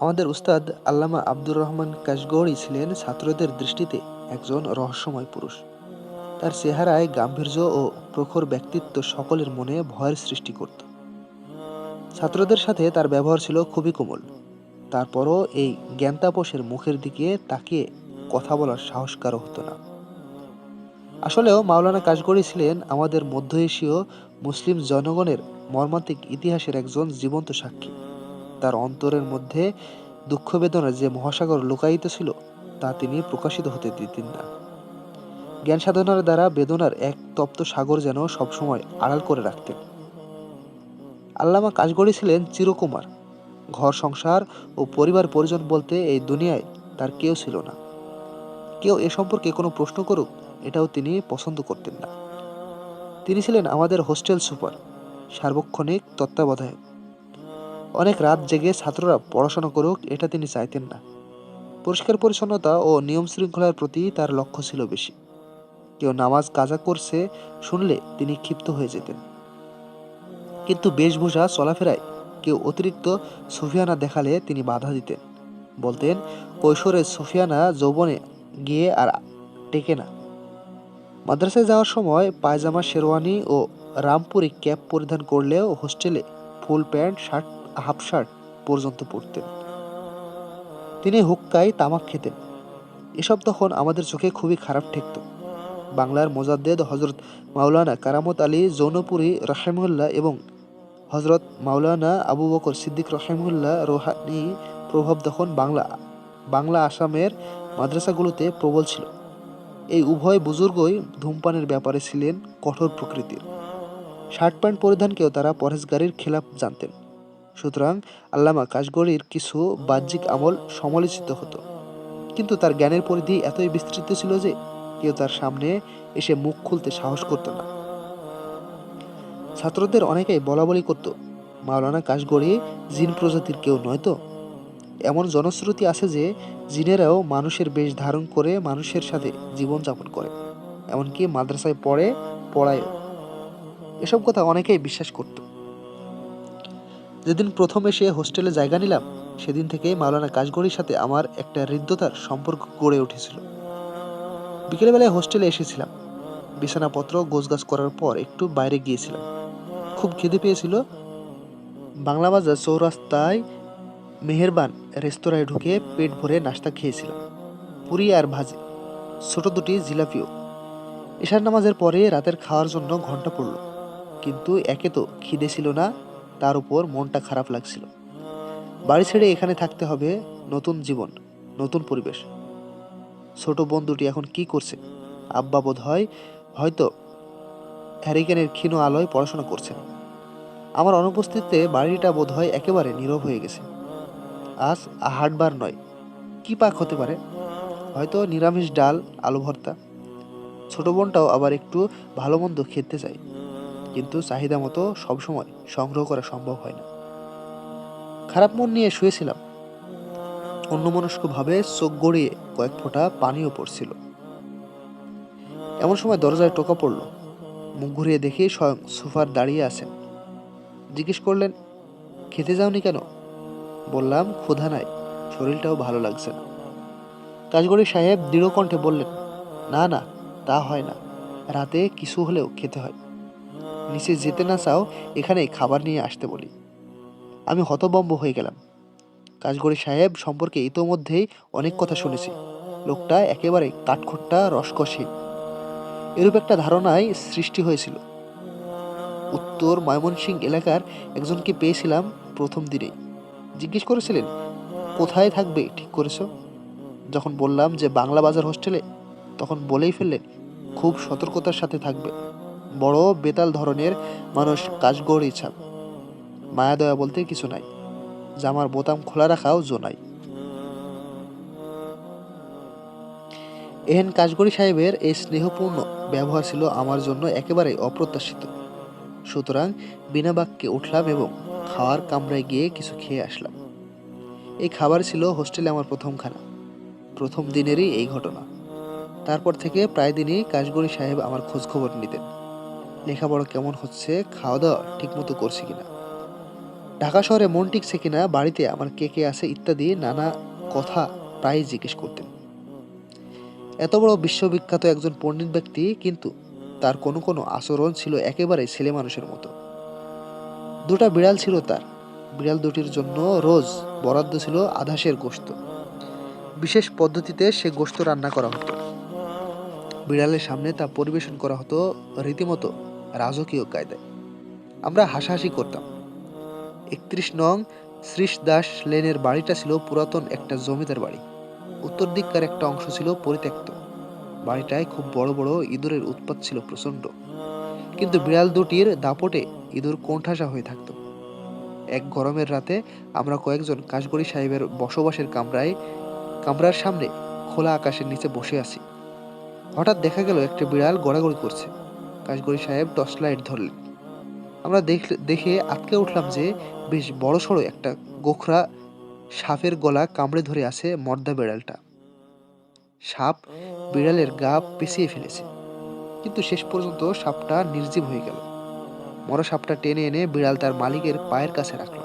আমাদের উস্তাদ আল্লামা আব্দুর রহমান কাশগড়ি ছিলেন ছাত্রদের দৃষ্টিতে একজন রহস্যময় পুরুষ। তার চেহারায় গাম্ভীর্য ও প্রখর ব্যক্তিত্ব সকলের মনে ভয়ের সৃষ্টি করত। ছাত্রদের সাথে তার ব্যবহার ছিল খুবই কোমল। তারপরও এই জ্ঞানতাপসের মুখের দিকে তাকে কথা বলার সাহস কারও হতো না। আসলেও মাওলানা কাশগড়ি ছিলেন আমাদের মধ্য এশীয় মুসলিম জনগণের মর্মান্তিক ইতিহাসের একজন জীবন্ত সাক্ষী। তার অন্তরের মধ্যে দুঃখ বেদনার যে মহাসাগর লুকায়িত ছিল, তা তিনি প্রকাশিত হতে দিতেন না। জ্ঞান সাধনার দ্বারা বেদনার এক তপ্ত সাগর যেন সবসময় আড়াল করে রাখতেন। আল্লামা কাশগড়ি ছিলেন চিরকুমার। ঘর সংসার ও পরিবার পরিজন বলতে এই দুনিয়ায় তার কেউ ছিল না। কেউ এ সম্পর্কে কোনো প্রশ্ন করুক, এটাও তিনি পছন্দ করতেন না। তিনি ছিলেন আমাদের হোস্টেল সুপার, সার্বক্ষণিক তত্ত্বাবধায়ক। অনেক রাত জেগে ছাত্ররা পড়াশোনা করুক, এটা তিনি চাইতেন না। পরিষ্কার পরিচ্ছন্নতা ও নিয়ম শৃঙ্খলার প্রতি তার লক্ষ্য ছিল বেশি। কেউ নামাজ কাজা করছে শুনলে তিনি ক্ষিপ্ত হয়ে যেতেন। কিন্তু বেশভূষা চলাফেরায় কেউ অতিরিক্ত সুফিয়ানা দেখালে তিনি বাধা দিতেন। বলতেন কৈশোরের সুফিয়ানা যৌবনে গিয়ে আর টেকে না। মাদ্রাসায় যাওয়ার সময় পায়জামা, শেরওয়ানি ও রামপুরি ক্যাপ পরিধান করলেও হোস্টেলে full pant, shirt half shirt পর্যন্ত পরতেন তিনি হুক্কায় তামাক খেতেন। এসব তখন আমাদের চোখে খুবই খারাপ ঠেকত। বাংলার মোজাদ্দেদ হজরত মাওলানা কারামত আলী জৌনপুরি রাহেমুল্লাহ এবং হজরত মাওলানা আবু বকর সিদ্দিক রাহেমুল্লাহ রোহানি প্রভাব তখন বাংলা বাংলা আসামের মাদ্রাসাগুলোতে প্রবল ছিল। এই উভয় বুজুর্গই ধূমপানের ব্যাপারে ছিলেন কঠোর প্রকৃতির। শার্ট প্যান্ট পরিধানকেও তারা পরেশগারির খেলাপ জানতেন। সুতরাং আল্লামা কাশগড়ির কিছু বাহ্যিক আমল সমালোচিত হতো। কিন্তু তার জ্ঞানের পরিধি এতই বিস্তৃত ছিল যে কেউ তার সামনে এসে মুখ খুলতে সাহস করত না। ছাত্রদের অনেকেই বলা বলি করত, মাওলানা কাশগড়ি জিন প্রজাতির কেউ নয় তো। এমন জনশ্রুতি আছে যে জিনেরাও মানুষের বেশ ধারণ করে মানুষের সাথে জীবনযাপন করে, এমনকি মাদ্রাসায় পড়ে, পড়ায়ও। এসব কথা অনেকেই বিশ্বাস করত। যেদিন প্রথম এসে হোস্টেলে জায়গা নিলাম, সেদিন থেকে মাওলানা কাশগড়ির সাথে আমার একটা হৃদ্যতার সম্পর্ক গড়ে উঠেছিল। বিকেলবেলায় হোস্টেলে এসেছিলাম। বিছানাপত্র গোছগাছ করার পর একটু বাইরে গিয়েছিলাম। খুব খিদে পেয়েছিল। বাংলা বাজার চৌরাস্তায় মেহেরবান রেস্তোরাঁয় ঢুকে পেট ভরে নাস্তা খেয়েছিলাম। পুরি আর ভাজি, ছোট দুটি জিলাপিও। এশার নামাজের পরে রাতের খাওয়ার জন্য ঘণ্টা পড়ল। কিন্তু একে তো খিদে ছিল না। তার উপর মনটা খারাপ লাগছিল। বাড়ি ছেড়ে এখানে থাকতে হবে নতুন জীবন, নতুন পরিবেশ। ছোট বোন দুটি এখন কি করছে? আব্বা বোধ হয় হয়তো হ্যারিকেনের ক্ষীণ আলোয় পড়াশোনা করছেন। আমার অনুপস্থিতিতে বাড়িটা বোধ হয় একেবারে নীরব হয়ে গেছে। আজ হাটবার নয়, কি পাক হতে পারে? হয়তো নিরামিষ ডাল আলু ভর্তা ছোট বোনটাও আবার একটু ভালো মন্দ খেতে চায়। কিন্তু চাহিদা মতো সবসময় সংগ্রহ করা সম্ভব হয় না। খারাপ মন নিয়ে শুয়েছিলাম। অন্যমনস্কভাবে চোখ গড়িয়ে কয়েক ফোঁটা পানিও পড়ছিল। এমন সময় দরজায় টোকা পড়ল। মুখ ঘুরিয়ে দেখি স্বয়ং সোফার দাঁড়িয়ে আছেন। জিজ্ঞেস করলেন, খেতে যাওনি কেন? বললাম, ক্ষুধা নাই, শরীরটাও ভালো লাগছে না। কাজগড়ি সাহেব দৃঢ় কণ্ঠে বললেন, না না, তা হয় না। রাতে কিছু হলেও খেতে হয়। নিচে যেতে না চাও, এখানে খাবার নিয়ে আসতে বলি। আমি হতবম্ব হয়ে গেলাম। কাজগড়ি সাহেব সম্পর্কে ইতোমধ্যেই অনেক কথা শুনেছি। লোকটা একেবারে কাঠখোট্টা রসকসহীন এরূপ একটা ধারণায় সৃষ্টি হয়েছিল। উত্তর ময়মনসিংহ এলাকার একজনকে পেয়েছিলাম প্রথম দিনে। জিজ্ঞেস করেছিলেন, কোথায় থাকবে, ঠিক করেছ? যখন বললাম যে বাংলা বাজার হোস্টেলে, তখন বলেই ফেললেন, খুব সতর্কতার সাথে থাকবে। বড় বেতাল ধরনের মানুষ কাশগড় ইচ্ছা। মায়া দয়া বলতে কিছু নাই। জামার বোতাম খোলা রাখাও জোনাই এহেন কাশগড়ি সাহেবের এই স্নেহপূর্ণ ব্যবহার ছিল আমার জন্য একেবারে অপ্রত্যাশিত। সুতরাং বিনা বাক্যে উঠলাম এবং খাওয়ার কামরায় গিয়ে কিছু খেয়ে আসলাম। এই খাবার ছিল হোস্টেলে আমার প্রথম খানা প্রথম দিনেরই এই ঘটনা। তারপর থেকে প্রায় দিনই কাশগড়ি সাহেব আমার খোঁজখবর নিতেন। লেখাপড়া কেমন হচ্ছে খাওয়া দাওয়া ঠিকমতো করছে কিনা? ঢাকা শহরে মন টিকছে কিনা, বাড়িতে আমার কে কে আছে ইত্যাদি নানা কথা প্রায়ই জিজ্ঞেস করতেন। এত বড় বিশ্ববিখ্যাত একজন পণ্ডিত ব্যক্তি কিন্তু তার কোনো কোনো আচরণ ছিল একেবারে ছেলে মানুষের মতো। দুটা বিড়াল ছিল তার। বিড়াল দুটির জন্য রোজ বরাদ্দ ছিল আধাসের গোশত। বিশেষ পদ্ধতিতে সে গোশত রান্না করা হতো। বিড়ালের সামনে তা পরিবেশন করা হতো রীতিমতো। রাজকীয় কায়দায়। আমরা হাসাহাসি করতাম। একত্রিশ নং শ্রীশ দাস লেনের বাড়িটা ছিল পুরাতন একটা জমিদার বাড়ি। উত্তর দিককার একটা অংশ ছিল পরিত্যক্ত। বাড়িটায় খুব বড় বড় ইঁদুরের উৎপাত ছিল প্রচণ্ড। কিন্তু বিড়াল দুটির দাপটে ইঁদুর কোণঠাসা হয়ে থাকতো। এক গরমের রাতে আমরা কয়েকজন কাশগড়ি সাহেবের বসবাসের কামরায়, কামরার সামনে খোলা আকাশের নিচে বসে আছি। হঠাৎ দেখা গেল একটা বিড়াল গড়াগড়ি করছে। কাশগড়ি সাহেব টর্চ লাইট ধরলেন। আমরা দেখে আটকে উঠলাম যে বেশ বড় সড়ো একটা গোখরা সাপের গলা কামড়ে ধরে আছে মর্দা বিড়ালটা। সাপ বিড়ালের গা পেঁচিয়ে ফেলেছে। কিন্তু শেষ পর্যন্ত সাপটা নির্জীব হয়ে গেল। মরা সাপটা টেনে এনে বিড়াল তার মালিকের পায়ের কাছে রাখল।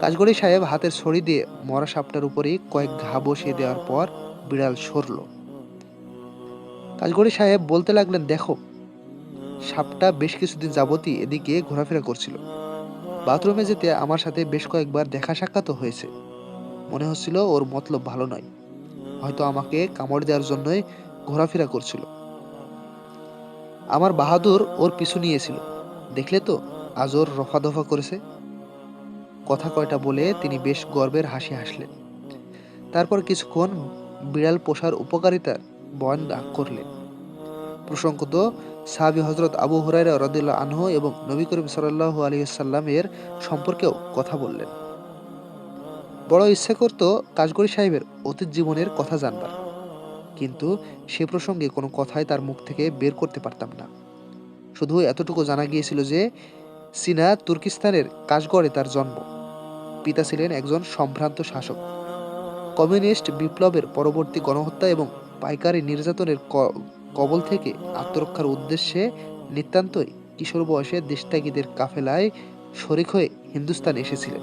কাজগড়ি সাহেব হাতের ছড়ি দিয়ে মরা সাপটার উপরেই কয়েক ঘা বসিয়ে দেওয়ার পর বিড়াল সরল। কাজগড়ি সাহেব বলতে লাগলেন, দেখো সাপটা বেশ কিছুদিন যাবতই এদিকে ঘোরাফেরা করছিল। বাথরুমে যেতে আমার সাথে বেশ কয়েকবার দেখা সাক্ষাৎও হয়েছে। মনে হচ্ছিল ওর মতলব ভালো নয়। হয়তো আমাকে কামড় দেওয়ার জন্যই ঘোরাফেরা করছিল। আমার বাহাদুর ওর পিছু নিয়েছিল। দেখলে তো, আজ ওর রফা দফা করেছে। কথা কয়টা বলে তিনি বেশ গর্বের হাসি হাসলেন। তারপর কিছুক্ষণ বিড়াল পোষার উপকারিতার বয়ান করলেন। প্রসঙ্গত সাহাবি হজরত আবু হুরাইরা রদিল্লা আনহু এবং নবী করিম সাল্লাহ আলহিসাল্লামের সম্পর্কেও কথা বললেন। বড় ইচ্ছা করত কাজগড়ি সাহেবের অতীত জীবনের কথা জানবার। কিন্তু সে প্রসঙ্গে কোনো কথাই তার মুখ থেকে বের করতে পারতাম না। শুধু এতটুকু জানা গিয়েছিল যে চীনা তুর্কিস্তানের কাশগড়ে তার জন্ম। পিতা ছিলেন একজন সম্ভ্রান্ত শাসক। কমিউনিস্ট বিপ্লবের পরবর্তী গণহত্যা এবং পাইকারি নির্যাতনের কবল থেকে আত্মরক্ষার উদ্দেশ্যে নিতান্তই কিশোর বয়সে দেশত্যাগীদের কাফেলায় শরিক হয়ে হিন্দুস্তান এসেছিলেন।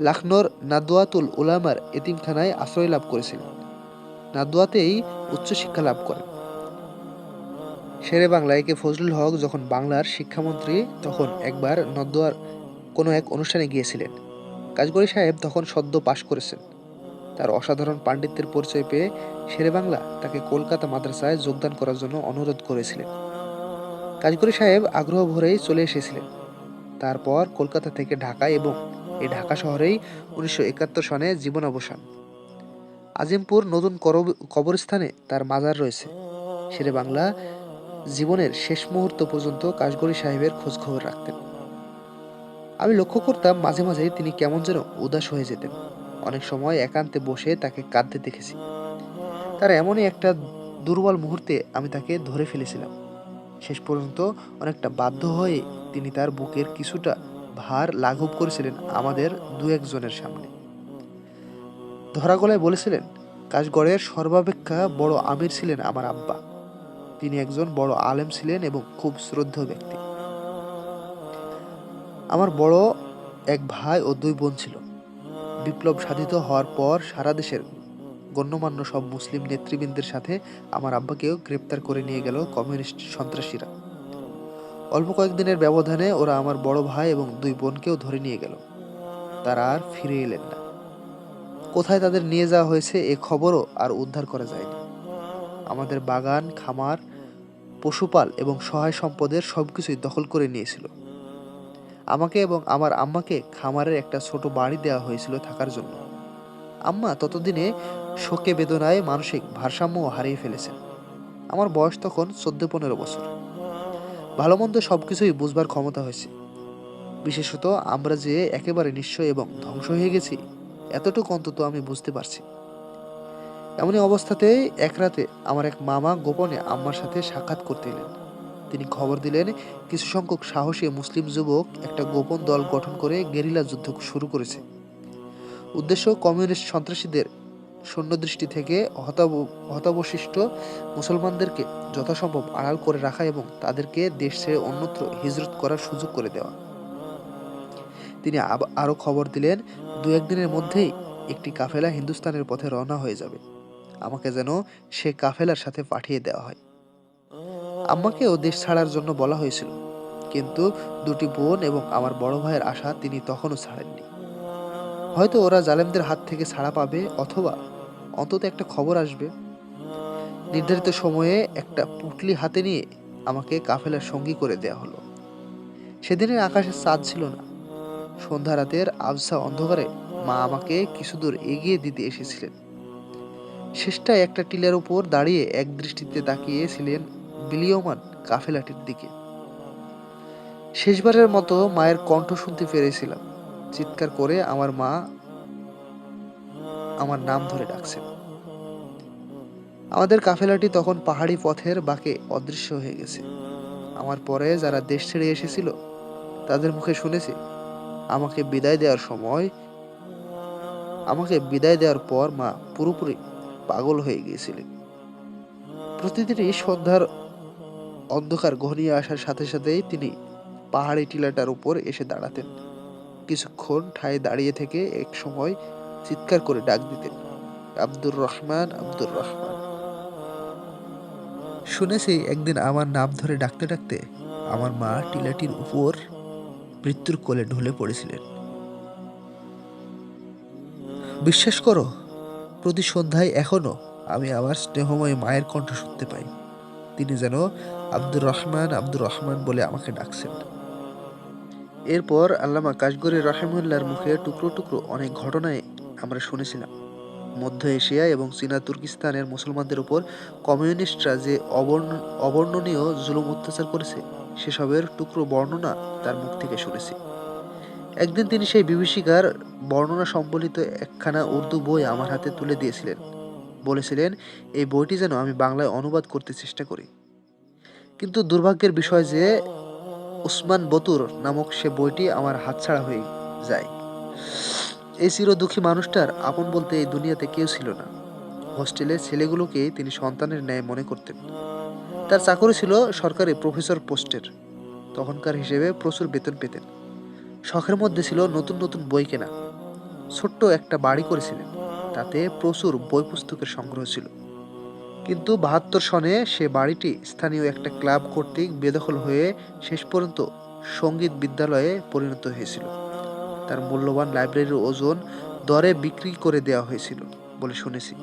লাখনোর নাদওয়াতুল উলামার এতিমখানায় আশ্রয় লাভ করেছিলেন। নাদওয়াতেই উচ্চশিক্ষা লাভ করেন। শেরে বাংলা একে ফজলুল হক যখন বাংলার শিক্ষামন্ত্রী, তখন একবার নদওয়ার কোনো এক অনুষ্ঠানে গিয়েছিলেন। কাজগড়ি সাহেব তখন সদ্য পাশ করেছেন। তার অসাধারণ পাণ্ডিত্যের পরিচয় পেয়ে শেরে বাংলা তাকে কলকাতা মাদ্রাসায় যোগদান করার জন্য অনুরোধ করেছিলেন। কাজগড়ি সাহেব আগ্রহ ভরেই চলে এসেছিলেন। তারপর কলকাতা থেকে ঢাকা এবং এই ঢাকা শহরেই উনিশশো একাত্তর সনে জীবন অবসান। আজিমপুর নতুন কবরস্থানে তার মাজার রয়েছে। শেরে বাংলা জীবনের শেষ মুহূর্ত পর্যন্ত কাশগড়ি সাহেবের খোঁজখবর রাখতেন। আমি লক্ষ্য করতাম মাঝে মাঝে তিনি কেমন যেন উদাস হয়ে যেতেন। অনেক সময় একান্তে বসে তাকে কাঁদতে দেখেছি। তার এমনই একটা দুর্বল মুহূর্তে আমি তাকে ধরে ফেলেছিলাম। শেষ পর্যন্ত অনেকটা বাধ্য হয়ে তিনি তার বুকের কিছুটা ভার লাঘব করেছিলেন আমাদের দু একজনের সামনে। ধরা গলায় বলেছিলেন, কাশগড়ের সর্বাপেক্ষা বড় আমির ছিলেন আমার আব্বা। তিনি একজন বড় আলেম ছিলেন এবং খুব শ্রদ্ধেয় ব্যক্তি। আমার বড় এক ভাই ও দুই বোন ছিল। বিপ্লব সাধিত হওয়ার পর সারা দেশের গণ্যমান্য সব মুসলিম নেতৃবৃন্দের সাথে আমার আব্বাকেও গ্রেপ্তার করে নিয়ে গেল কমিউনিস্ট সন্ত্রাসীরা। অল্প কয়েকদিনের ব্যবধানে ওরা আমার বড় ভাই এবং দুই বোনকেও ধরে নিয়ে গেল। তারা আর ফিরে এলেন না। কোথায় তাদের নিয়ে যাওয়া হয়েছে এ খবরও আর উদ্ধার করা যায়নি। আমাদের বাগান, খামার, পশুপাল এবং সহায় সম্পদের সবকিছুই দখল করে নিয়েছিল। আমাকে এবং আমার আম্মাকে খামারের একটা ছোট বাড়ি দেওয়া হয়েছিল থাকার জন্য। আম্মা ততদিনে শোকে বেদনায় মানসিক ভারসাম্য হারিয়ে ফেলেছেন। আমার বয়স তখন চোদ্দ পনেরো বছর। ভালো মন্দ সবকিছুই বুঝবার ক্ষমতা হয়েছে। বিশেষত আমরা যে একেবারে নিশ্চয় এবং ধ্বংস হয়ে গেছি, এতটুকু অন্তত আমি বুঝতে পারছি। এমনই অবস্থাতেই এক রাতে আমার এক মামা গোপনে আম্মার সাথে সাক্ষাৎ করতে এলেন। তিনি খবর দিলেন, কিছু সংখ্যক সাহসী মুসলিম যুবক একটা গোপন দল গঠন করে গেরিলা যুদ্ধ শুরু করেছে। উদ্দেশ্য কমিউনিস্ট সন্ত্রাসীদের শূন্যদৃষ্টি থেকে হতাব- হতাবশিষ্ট মুসলমানদেরকে যথাসম্ভব আড়াল করে রাখা এবং তাদেরকে দেশ ছেড়ে অন্যত্র হিজরত করার সুযোগ করে দেওয়া। তিনি আরও খবর দিলেন দু একদিনের মধ্যেই একটি কাফেলা হিন্দুস্তানের পথে রওনা হয়ে যাবে। আমাকে যেন সে কাফেলার সাথে পাঠিয়ে দেওয়া হয়। আম্মাকেও দেশ ছাড়ার জন্য বলা হয়েছিল, কিন্তু দুটি বোন এবং আমার বড় ভাইয়ের আশা তিনি তখনও ছাড়েননি। হয়তো ওরা জালেমদের হাত থেকে ছাড়া পাবে অথবা অন্তত একটা খবর আসবে। নির্ধারিত সময়ে একটা পুটলি হাতে নিয়ে আমাকে কাফেলার সঙ্গী করে দেয়া হলো। সেদিনের আকাশে চাঁদ ছিল না। সন্ধ্যা রাতের আবসা অন্ধকারে মা আমাকে কিছু দূর এগিয়ে দিতে এসেছিলেন। শেষটায় একটা টিলার উপর দাঁড়িয়ে এক দৃষ্টিতে তাকিয়েছিলেন বিলীয়মান কাফেলাটির দিকে। শেষবারের মতো মায়ের কণ্ঠ শুনতে পেরেছিলাম। চিৎকার করে আমার মা আমার নাম ধরে ডাকছেন। আমাদের কাফেলাটি তখন পাহাড়ি পথের বাঁকে অদৃশ্য হয়ে গেছে। আমার পরে যারা দেশ ছেড়ে এসেছিল, তাদের মুখে শুনেছি, আমাকে বিদায় দেওয়ার সময়, আমাকে বিদায় দেওয়ার পর মা পুরোপুরি পাগল হয়ে গিয়েছিলেন। প্রতিদিনই সন্ধ্যার অন্ধকার ঘনিয়ে আসার সাথে সাথেই তিনি পাহাড়ি টিলাটার উপর এসে দাঁড়াতেন। কিছুক্ষণ ঠায় দাঁড়িয়ে থেকে এক সময় চিৎকার করে ডাক দিতেন। আব্দুর রহমান আব্দুর রহমান। শুনেছি একদিন আমার নাম ধরে ডাকতে ডাকতে আমার মা টিলাটির উপর মৃত্যুর কোলে ঢলে পড়েছিলেন। বিশ্বাস করো, প্রতি সন্ধ্যায় এখনও আমি আমার স্নেহময় মায়ের কণ্ঠ শুনতে পাই। তিনি যেন আব্দুর রহমান আব্দুর রহমান বলে আমাকে ডাকছেন। এরপর আল্লামা কাশগরি রহেমুল্লাহর মুখে টুকরো টুকরো অনেক ঘটনায় আমরা শুনেছিলাম। মধ্য এশিয়া এবং চীনা তুর্কিস্তানের মুসলমানদের উপর কমিউনিস্টরা যে অবর্ণ, অবর্ণনীয় জুলুম অত্যাচার করেছে, সেসবের টুকরো বর্ণনা তার মুখ থেকে শুনেছি। একদিন তিনি সেই বিভীষিকার বর্ণনা সম্বলিত একখানা উর্দু বই আমার হাতে তুলে দিয়েছিলেন। বলেছিলেন, এই বইটি যেন আমি বাংলায় অনুবাদ করতে চেষ্টা করি। কিন্তু দুর্ভাগ্যের বিষয় যে, উসমান বতুর নামক সে বইটি আমার হাতছাড়া হয়ে যায়। এই চির দুঃখী মানুষটার আপন বলতে এই দুনিয়াতে কেউ ছিল না। হোস্টেলের ছেলেগুলোকে তিনি সন্তানের ন্যায় মনে করতেন। তার চাকরি ছিল সরকারি প্রফেসর পোস্টের। তখনকার হিসেবে প্রচুর বেতন পেতেন। শখের মধ্যে ছিল নতুন নতুন বই কেনা। ছোট্ট একটা বাড়ি করেছিলেন। তাতে প্রচুর বই পুস্তকের সংগ্রহ ছিল। কিন্তু বাহাত্তর সনে সে বাড়িটি স্থানীয় একটা ক্লাব কর্তৃক বেদখল হয়ে শেষ পর্যন্ত সংগীত বিদ্যালয়ে পরিণত হয়েছিল। তার মূল্যবান লাইব্রেরির ওজন দরে বিক্রি করে দেওয়া হয়েছিল বলে শুনেছি।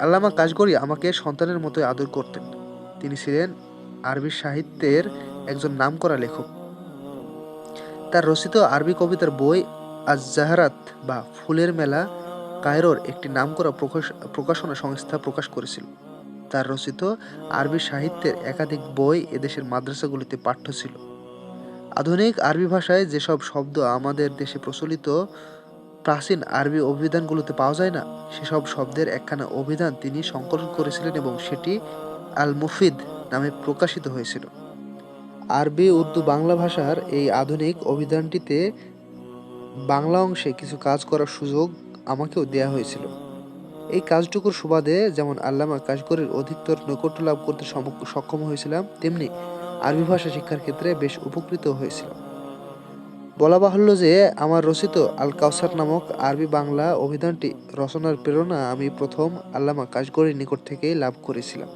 আল্লামা কাশগরি আমাকে সন্তানের মতোই আদর করতেন। তিনি ছিলেন আরবি সাহিত্যের একজন নামকরা লেখক। তার রচিত আরবি কবিতার বই আজ জাহারাত বা ফুলের মেলা কায়রোর একটি নামকরা প্রকাশ- প্রকাশনা সংস্থা প্রকাশ করেছিল। তার রচিত আরবি সাহিত্যের একাধিক বই এদেশের মাদ্রাসাগুলিতে পাঠ্য ছিল। আধুনিক আরবি ভাষায় যেসব শব্দ আমাদের দেশে প্রচলিত, প্রাচীন আরবি অভিধানগুলোতে পাওয়া যায় না, সেসব শব্দের একখানা অভিধান তিনি সংকলন করেছিলেন এবং সেটি আল মুফিদ নামে প্রকাশিত হয়েছিল। আরবি উর্দু বাংলা ভাষার এই আধুনিক অভিধানটিতে বাংলা অংশে কিছু কাজ করার সুযোগ আমাকেও দেয়া হয়েছিল। এই কাজটুকুর সুবাদে যেমন আল্লামা কাশগরের অধিকতর নৈকট্য লাভ করতে সক্ষম হয়েছিলাম, তেমনি আরবি ভাষা শিক্ষার ক্ষেত্রে বেশ উপকৃত হয়েছিলাম বলা বাহুল্য যে, আমার রচিত আল কাউসার নামক আরবি বাংলা অভিধানটি রচনার প্রেরণা আমি প্রথম আল্লামা কাশগরের নিকট থেকেই লাভ করেছিলাম।